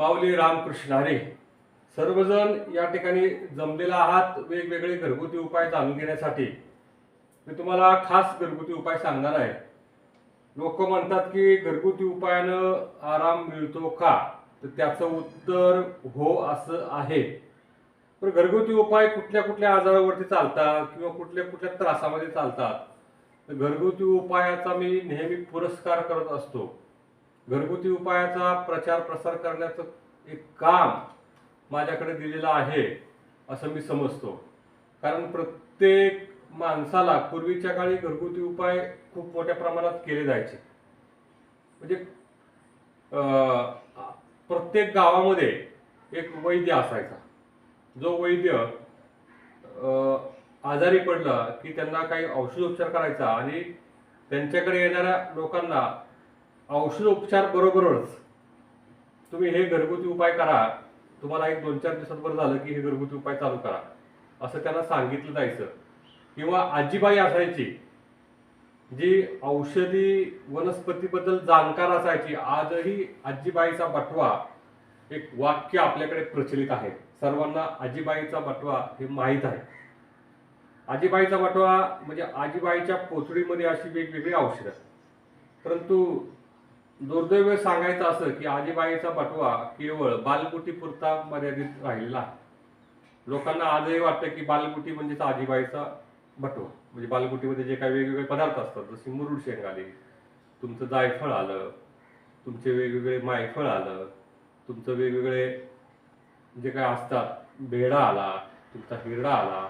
माऊली रामकृष्ण हरे. सर्वजण या ठिकाणी जमलेला आहात वेगवेगळे घरगुती उपाय जाणून घेण्यासाठी. मी तुम्हाला खास घरगुती उपाय सांगणार आहे. लोक म्हणतात की घरगुती उपायानं आराम मिळतो का? तर त्याचं उत्तर हो असं आहे. पण घरगुती उपाय कुठल्या कुठल्या आजारावरती चालतात किंवा कुठल्या कुठल्या त्रासामध्ये चालतात? तर घरगुती उपायाचा मी नेहमी पुरस्कार करत असतो. घरगुती उपायाचा प्रचार प्रसार करण्याचं एक काम माझ्याकडे दिलेलं आहे असं मी समजतो. कारण प्रत्येक माणसाला पूर्वीच्या काळी घरगुती उपाय खूप मोठ्या प्रमाणात केले जायचे. म्हणजे प्रत्येक गावामध्ये एक वैद्य असायचा. जो वैद्य आजारी पडला की त्यांना काही औषधोपचार करायचा आणि त्यांच्याकडे येणाऱ्या लोकांना औषधोपचार बरोबरच तुम्ही हे घरगुती उपाय करा. तुम्हाला एक दोन चार दिवसात बरं झालं की हे घरगुती उपाय चालू करा. असं त्यांना सांगितलं जायचं. किंवा आजीबाई असायची जी औषधी वनस्पतीबद्दल जाणकार असायची. आजही आजीबाईचा बटवा एक वाक्य आपल्याकडे प्रचलित आहे. सर्वांना आजीबाईचा बटवा हे माहीत आहे. आजीबाईचा बटवा म्हणजे आजीबाईच्या पोचडीमध्ये अशी वेगवेगळी औषधं. परंतु दुर्दैव सांगायचं असं की आजीबाईचा बटवा केवळ बालगुटीपुरता मर्यादित राहिलेला लोकांना आजही वाटतं की बालकुटी म्हणजेच आजीबाईचा बटवा म्हणजे बालकुटीमध्ये जे काही वेगवेगळे पदार्थ असतात जसे मुरुड शेंग आली तुमचं जायफळ आलं तुमचे वेगवेगळे मायफळ आलं तुमचं वेगवेगळे जे काय असतात भेडा आला तुमचा हिरडा आला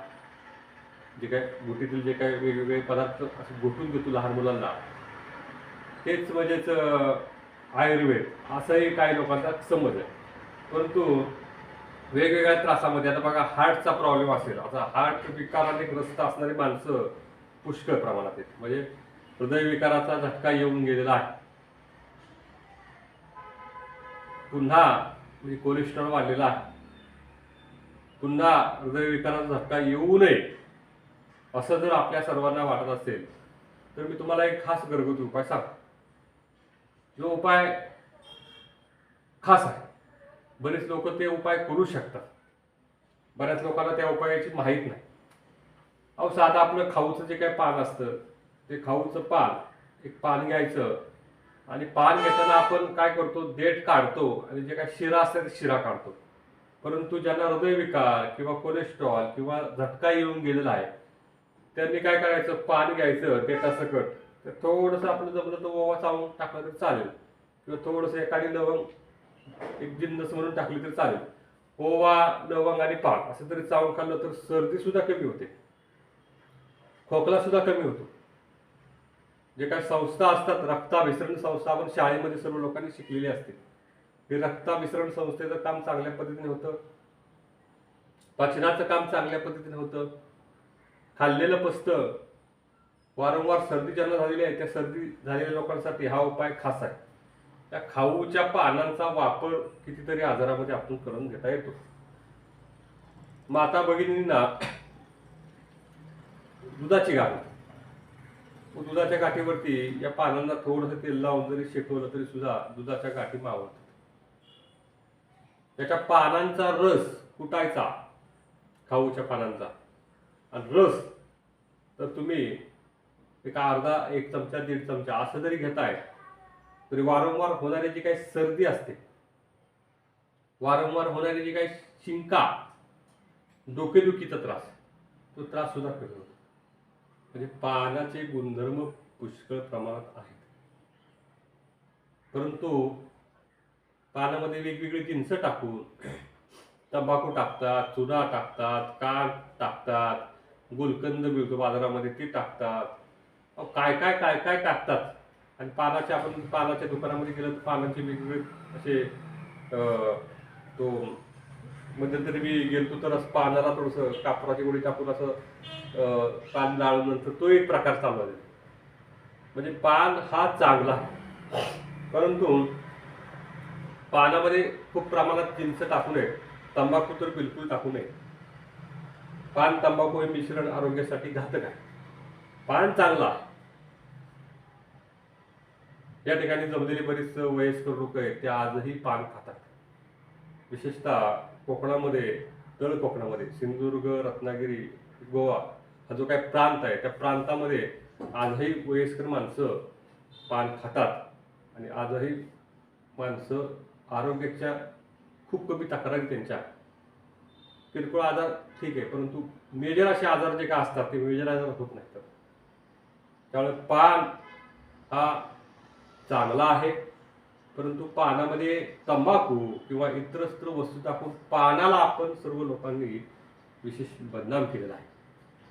जे काय गुटीतील जे काही वेगवेगळे पदार्थ असे गोठून घेतो लहान मुलांना तेच म्हणजेच आयुर्वेद. असंही काही लोकांचा समज आहे. परंतु वेगवेगळ्या त्रासामध्ये आता बघा हार्टचा प्रॉब्लेम असेल. आता हार्ट विकाराने ग्रस्त असणारी माणसं पुष्कळ प्रमाणात आहेत. म्हणजे हृदयविकाराचा झटका येऊन गेलेला आहे. पुन्हा म्हणजे कोलेस्ट्रॉल वाढलेला आहे. पुन्हा हृदयविकाराचा झटका येऊ नये. असं जर आपल्या सर्वांना वाटत असेल तर मी तुम्हाला एक खास घरगुती उपाय सांगतो. जो उपाय खास आहे. बरेच लोक ते उपाय करू शकतात. बऱ्याच लोकांना त्या उपायाची माहीत नाही. अहो साधं आपलं खाऊचं जे काही पान असतं ते खाऊचं पान एक पान घ्यायचं आणि पान घेताना आपण काय करतो? देठ काढतो आणि जे काय शिरा असते ते शिरा काढतो. परंतु ज्यांना हृदयविकार किंवा कोलेस्ट्रॉल किंवा झटका येऊन गेलेला आहे त्यांनी काय करायचं? पान घ्यायचं देठासकट तर थोडंसं आपलं जमलं तर ओवा चावून टाकलं तर चालेल. किंवा थोडंसं एखादी लवंग एक जिन्नस म्हणून टाकली तर चालेल. ओवा लवंग आणि पाक असं तरी चावून खाल्लं तर सर्दीसुद्धा कमी होते. खोकलासुद्धा कमी होतो. जे काही संस्था असतात रक्ताभिसरण संस्था आपण शाळेमध्ये सर्व लोकांनी शिकलेली असते. हे रक्ताभिसरण संस्थेचं काम चांगल्या पद्धतीने होतं. पचनाचं काम चांगल्या पद्धतीने होतं. खाल्लेलं पचतं. वारंवार सर्दी ज्यांना झालेली आहे त्या सर्दी झालेल्या लोकांसाठी हा उपाय खास आहे. त्या खाऊच्या पानांचा वापर कितीतरी आजारामध्ये आपण करून घेता येतो. माता भगिनींना दुधाची गाठ. दुधाच्या गाठीवरती या पानांना थोडंसं तेल लावून जरी शेकवलं तरी सुद्धा दुधाच्या गाठी मावळतात. त्याच्या पानांचा रस कुटायचा खाऊच्या पानांचा. आणि रस तर तुम्ही एक अर्धा एक चमचा दीड चमचा असं जरी घेताय तरी वारंवार होणारी जी काही सर्दी असते. वारंवार होणारी जी काही शिंका डोकेदुखीचा त्रास तो त्रास सुद्धा कमी होतो. म्हणजे पानाचे गुणधर्म पुष्कळ प्रमाणात आहेत. परंतु पानामध्ये वेगवेगळी जिन्स टाकून तंबाखू टाकतात चुना टाकतात कान टाकतात गुलकंद मिळतो बाजारामध्ये ते टाकतात काय काय काय काय टाकतात? आणि पानाच्या आपण पानाच्या दुकानामध्ये गेलं तर पानाचे वेगवेगळे असे तो मध्यंतरी मी गेलतो तर असं पानाला थोडंसं कापराची गोळी टाकून असं पान जाळून नंतर तो एक प्रकार चालू आहे. म्हणजे पान हा चांगला आहे. परंतु पानामध्ये खूप प्रमाणात चिंच टाकू नये. तंबाखू तर बिलकुल टाकू नये. पान तंबाखू हे मिश्रण आरोग्यासाठी घातक आहे. पान चांगला या ठिकाणी जमलेली बरीच वयस्कर लोक आहेत ते आजही पान खातात. विशेषतः कोकणामध्ये तळ कोकणामध्ये सिंधुदुर्ग रत्नागिरी गोवा हा जो काही प्रांत आहे त्या प्रांतामध्ये आजही वयस्कर माणसं पान खातात आणि आजही माणसं आरोग्याच्या खूप कमी तक्रारी त्यांच्या. किरकोळ आजार ठीक आहे परंतु मेजर असे आजार जे काय असतात ते मेजर आजार होत नाहीत. त्यामुळे पान हा चांगला आहे. परंतु पानामध्ये तंबाखू किंवा इतरस्त्र वस्तू टाकून पानाला आपण सर्व लोकांनी विशेष बदनाम केलेला आहे.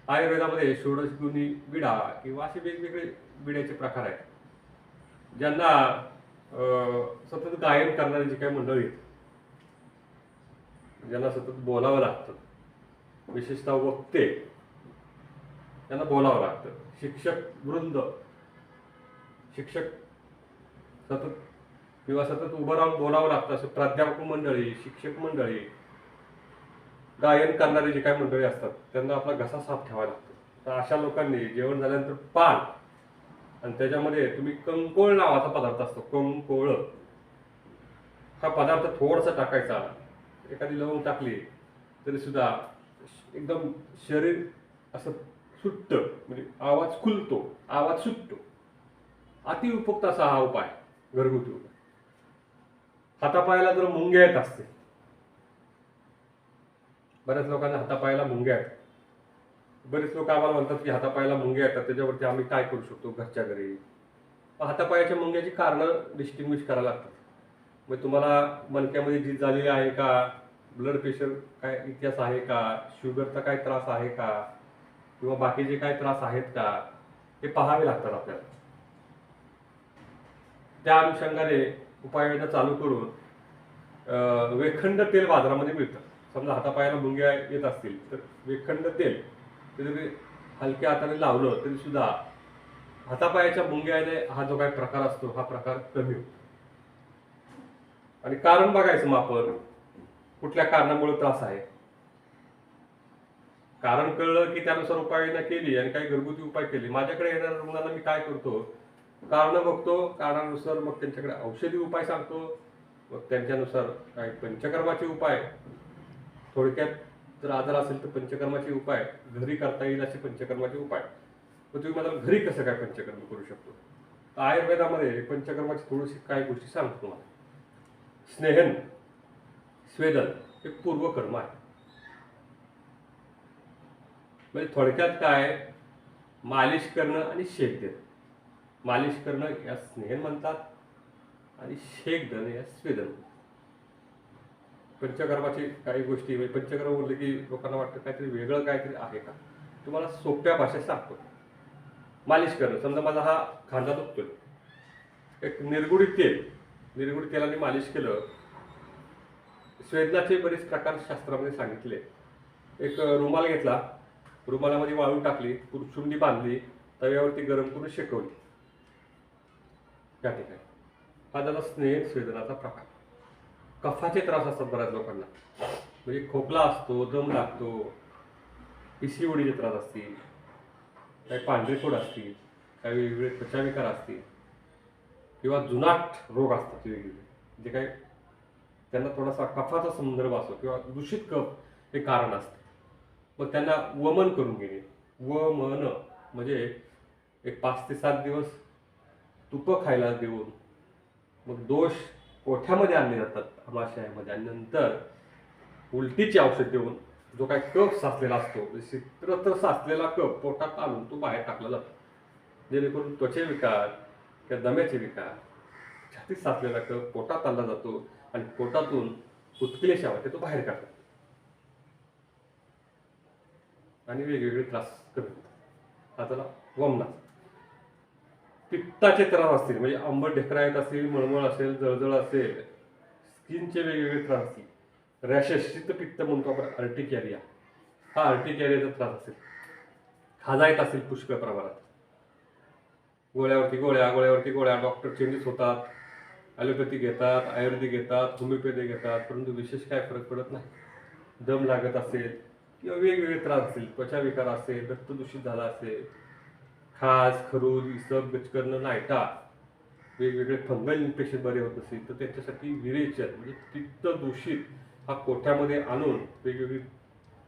आयुर्वेदामध्ये षोडश गुणी विडा किंवा असे वेगवेगळे विड्याचे प्रकार आहेत. ज्यांना सतत गायन करणारी जी काही मंडळी आहेत, ज्यांना सतत बोलावं लागतं विशेषतः वक्ते त्यांना बोलावं लागतं. शिक्षक वृंद शिक्षक सतत किंवा सतत उभं राहून बोलावं लागतं असं प्राध्यापक मंडळी शिक्षक मंडळी गायन करणारी जे काही मंडळी असतात त्यांना आपला घसा साफ ठेवावा लागतो. तर अशा लोकांनी जेवण झाल्यानंतर पान आणि त्याच्यामध्ये तुम्ही कंकोळ नावाचा पदार्थ असतो कंकोळ. हा पदार्थ थोडासा टाकायचा एखादी लवंग टाकली तरी सुद्धा एकदम शरीर असं सुटतं म्हणजे आवाज खुलतो आवाज सुटतो अतिउपयुक्त असा हा उपाय. घरगुती उपाय. हातापायाला जर मुंग्या येत असते बऱ्याच लोकांना हातापायाला मुंग्या आहेत. बरेच लोक आम्हाला म्हणतात की हातापायाला मुंग्या येतात त्याच्यावरती आम्ही काय करू शकतो घरच्या घरी? हातापायाच्या मुंग्याची कारणं डिस्टिंग्विश करायला लागतात. मग तुम्हाला मणक्यामध्ये जीत झालेली आहे का? ब्लड प्रेशर काय इतिहास आहे का? शुगरचा काय त्रास आहे का? किंवा बाकीचे काय त्रास आहेत का? हे पाहावे लागतात आपल्याला. त्या अनुषंगाने उपाययोजना चालू करून वेखंड तेल बाजारामध्ये मिळतं. समजा हातापायाला मुंग्या येत असतील तर वेखंड तेल ते जरी हलक्या हाताने लावलं तरी सुद्धा हातापायाच्या मुंग्याने हा जो काही प्रकार असतो हा प्रकार कमी होतो. आणि कारण बघायचं मग आपण कुठल्या कारणामुळे त्रास आहे? कारण कळलं की त्यानुसार उपाययोजना केली आणि काही घरगुती उपाय केले. माझ्याकडे येणाऱ्या रुग्णांना मी काय करतो? कारण बघतो कारणानुसार मग त्यांच्याकडे औषधी उपाय सांगतो. मग त्यांच्यानुसार काही पंचकर्माचे उपाय. थोडक्यात जर आजार असेल तर पंचकर्माचे उपाय. घरी करता येईल असे पंचकर्माचे उपाय. मग तुम्ही मला घरी कसं काय पंचकर्म करू शकतो? तर आयुर्वेदामध्ये पंचकर्माची थोडीशी काही गोष्टी सांगतो तुम्हाला. स्नेहन स्वेदन हे पूर्वकर्म आहे. म्हणजे थोडक्यात काय? मालिश करणं आणि शेक देणं. मालिश करणं या स्नेहन म्हणतात आणि शेक देणं या स्वेदन. म्हणतात. पंचकर्माची काही गोष्टी म्हणजे पंचकर्म बोलले की लोकांना वाटतं काहीतरी वेगळं काहीतरी आहे का? तुम्हाला सोप्या भाषेत सांगतो. मालिश करणं. समजा माझा हा खांदा दुखतोय. एक निर्गुडी तेल निर्गुडी तेलाने मालिश केलं. स्वेदनाचे बरेच प्रकार शास्त्रामध्ये सांगितले. एक रुमाल घेतला. रुमालामध्ये वाळू टाकली कुरचुंडी बांधली तव्यावरती गरम करून शेकवली. या ठिकाणी. हा झाला स्नेह स्वेदनाचा प्रकार. कफाचे त्रास असतात बऱ्याच लोकांना. म्हणजे खोकला असतो दम लागतो पिसीओडीचे त्रास असतील काही पांढरेफोड असतील काही वेगवेगळे त्वचाविकार असतील किंवा जुनाट रोग असतात वेगवेगळे. म्हणजे जे काही त्यांना थोडासा कफाचा संदर्भ असतो किंवा दूषित कफ हे कारण असतं. मग त्यांना वमन करून घेणे. वमन म्हणजे एक पाच ते सात दिवस तुपं खायला देऊन मग दोष कोठ्यामध्ये आणले जातात? आमाशयामध्ये आणि नंतर उलटीचे औषध देऊन जो काय कप साचलेला असतो चित्रत्र साचलेला कप पोटात आणून तो बाहेर टाकला जातो. जेणेकरून त्वचे विकार किंवा दम्याचे विकार छातीत साचलेला कप पोटात आणला जातो आणि पोटातून उत्कलेश ते तो बाहेर काढतात आणि वेगवेगळे त्रास कमी होतात. हा त्याला पित्ताचे त्रास असतील म्हणजे आंबट ढेकरा येत असेल मळमळ असेल जळजळ असेल स्किनचे वेगवेगळे त्रास असतील. रॅशेस पित्त म्हणतो आपण अर्टिकॅरिया हा अर्टिकॅरियाचा त्रास असेल. खाजा येत असेल पुष्कळ प्रमाणात. गोळ्यावरती गोळ्या गोळ्यावरती गोळ्या डॉक्टर चेंजेस होतात. ॲलोपॅथी घेतात आयुर्वेदिक घेतात होमिओपॅथी घेतात परंतु विशेष काय फरक पडत नाही. दम लागत असेल किंवा वेगवेगळे त्रास असतील त्वचा विकार असेल रक्त दूषित झाला असेल खाज खरूज इसब गचकरणं नायटा वेगवेगळे फंगल इन्फेक्शन बरे होत असेल तर त्याच्यासाठी विरेचन म्हणजे पित्त दूषित हा कोठ्यामध्ये आणून वेगवेगळी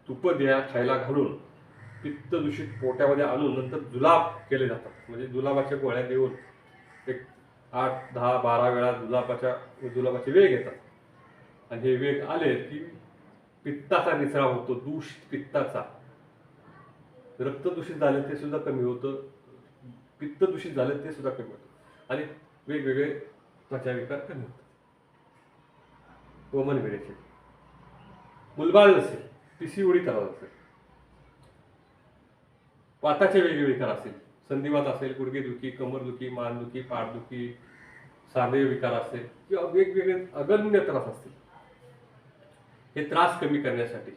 तुपं द्या खायला घालून पित्त दूषित पोट्यामध्ये आणून नंतर जुलाब केले जातात. म्हणजे जुलाबाच्या गोळ्या देऊन एक आठ दहा बारा वेळा जुलाबाच्या जुलाबाचे वेग येतात. आणि हे वेग आले की पित्ताचा निचरा होतो दूषित पित्ताचा. रक्त दूषित झालं ते सुद्धा कमी होतं. पित्त दूषित झालं ते सुद्धा कमी होतं. आणि वेगवेगळे त्वचा विकार कमी होतात. वमन वेळेचे मुलबाळ नसेल पिसीओडी त्रास असेल वाताचे वेगवेगळे विकार असेल. संधिवात असेल गुडघेदुखी कमरदुखी मानदुखी पाठदुखी सांधे विकार असेल. किंवा वेगवेगळे अगण्य त्रास असतील. हे त्रास कमी करण्यासाठी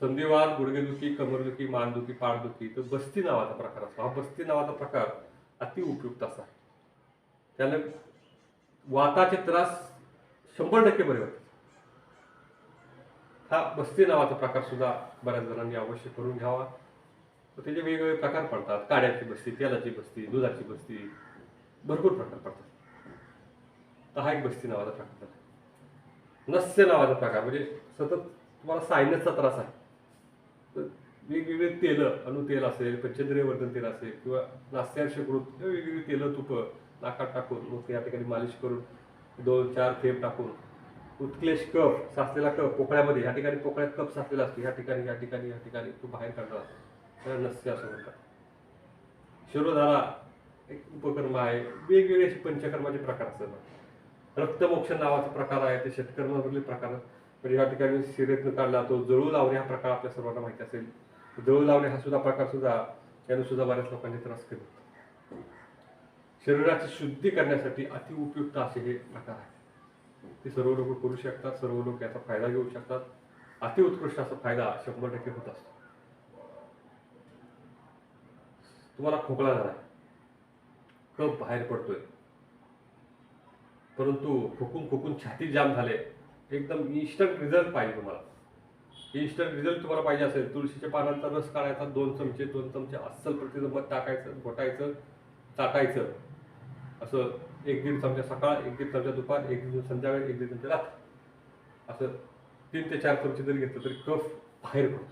संधिवात गुडघेदुखी कमरदुखी मानदुखी पाठदुखी तर बस्ती नावाचा प्रकार असतो. हा बस्ती नावाचा प्रकार अति उपयुक्त असा आहे. त्याने वाताचे त्रास शंभर टक्के बरे होतात हा बस्ती नावाचा प्रकार सुद्धा बऱ्याच जणांनी अवश्य करून घ्यावा. तर त्याचे वेगवेगळे प्रकार पडतात. काड्याची बस्ती तेलाची बस्ती दुधाची बस्ती भरपूर प्रकार पडतात. तर हा एक बस्ती नावाचा प्रकार नस्य नावाचा प्रकार म्हणजे सतत तुम्हाला सायनसचा त्रास आहे. तर वेगवेगळे तेल अणुतेल असेल पंचंद्रिय तेल असेल किंवा नास्त्यार शेकडून वेगवेगळी तेलं तुपं नाकात टाकून मग या ठिकाणी मालिश करून दोन चार थेंब टाकून उत्क्लेश कफ साचलेला कप पोकळ्यामध्ये या ठिकाणी पोकळ्यात कप साचलेला असतो या ठिकाणी या ठिकाणी या ठिकाणी तो बाहेर काढला जातो. त्याला नस्य असं म्हणतात. शिरोधारा एक उपकर्म आहे. वेगवेगळे असे पंचकर्माचे प्रकार असतात. रक्तमोक्ष नावाचा प्रकार आहे ते षटकर्मामधले प्रकार म्हणजे या ठिकाणी शिरेतनं काढला तो जळू लावणे हा प्रकार आपल्या सर्वांना माहिती असेल. जळू लावणे हा सुद्धा प्रकार सुद्धा याने सुद्धा बऱ्याच लोकांनी त्रास कमी शरीराची शुद्धी करण्यासाठी अति उपयुक्त असे हे प्रकार आहेत. ते सर्व लोक करू शकतात सर्व लोक याचा फायदा घेऊ शकतात. अति उत्कृष्ट असा फायदा शंभर टक्के होत असतो. तुम्हाला खोकला झाला कप बाहेर पडतोय. परंतु खोकून खोकून छाती जाम झाले. एकदम इन्स्टंट रिझल्ट पाहिजे तुम्हाला. इन्स्टंट रिझल्ट तुम्हाला पाहिजे असेल तुळशीच्या पानांचा रस काढायचा दोन चमचे दोन चमचे अस्सल प्रतिचं मध टाकायचं घोटायचं चाटायचं. असं एक दीड चमचा सकाळ एक दीड चमचा दुपार एक दीड संध्याकाळी एक दीड चमचा रात्र. असं तीन ते चार चमचे जरी घेतलं तरी कफ बाहेर पडतो.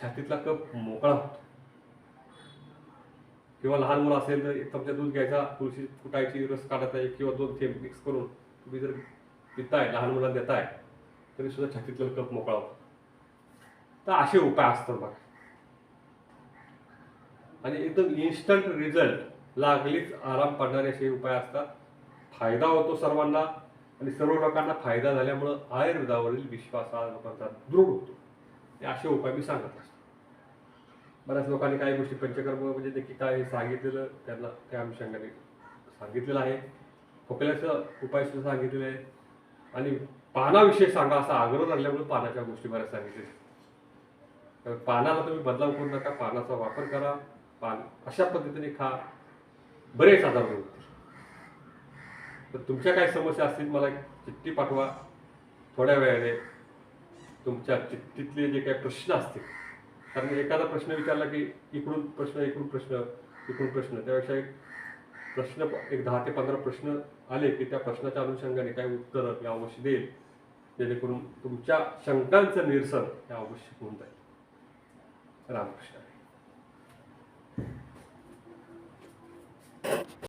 छातीतला कफ मोकळा होतो. किंवा लहान मुलं असेल तर एक चमचा दूध घ्यायचा तुळशी फुटायची रस काढायचा एक किंवा दोन थेंब मिक्स करून. तुम्ही जर पिताय लहान मुलांना देताय तरी सुद्धा छातीतला कप मोकळा होतो. तर असे उपाय असतात बघा. आणि एकदम इन्स्टंट रिझल्ट लागलीच आराम पडणारे असे उपाय असतात. फायदा होतो सर्वांना आणि सर्व लोकांना फायदा झाल्यामुळं आयुर्वेदावरील विश्वास हा लोकांचा दृढ होतो. हे असे उपाय मी सांगत असतो. बऱ्याच लोकांनी काही गोष्टी पंचकर्म म्हणजे नक्की काय हे सांगितलेलं त्यांना त्या अनुषंगाने सांगितलेलं आहे. खोकल्याचं उपाय सुद्धा सांगितलेले आहे. आणि पानाविषयी सांगा असा आग्रह राहिल्यामुळे पानाच्या गोष्टी बऱ्याच सांगितल्या. पानाला तुम्ही बदलाव करू नका पानाचा वापर करा पान अशा पद्धतीने खा. बरेच आजार होतील तर तुमच्या काही समस्या असतील मला एक चिठ्ठी पाठवा. थोड्या वेळाने तुमच्या चिठ्ठीतले जे काही प्रश्न असतील. कारण एखादा प्रश्न विचारला की इकडून प्रश्न इकडून प्रश्न इकडून प्रश्न. त्यापेक्षा एक प्रश्न एक दहा ते पंधरा प्रश्न आले की त्या प्रश्नाच्या अनुषंगाने काही उत्तरं मी अवश्य देईल. जेणेकरून तुमच्या शंकांचं निरसन हे अवश्य होऊन जाईल. रामकृष्ण.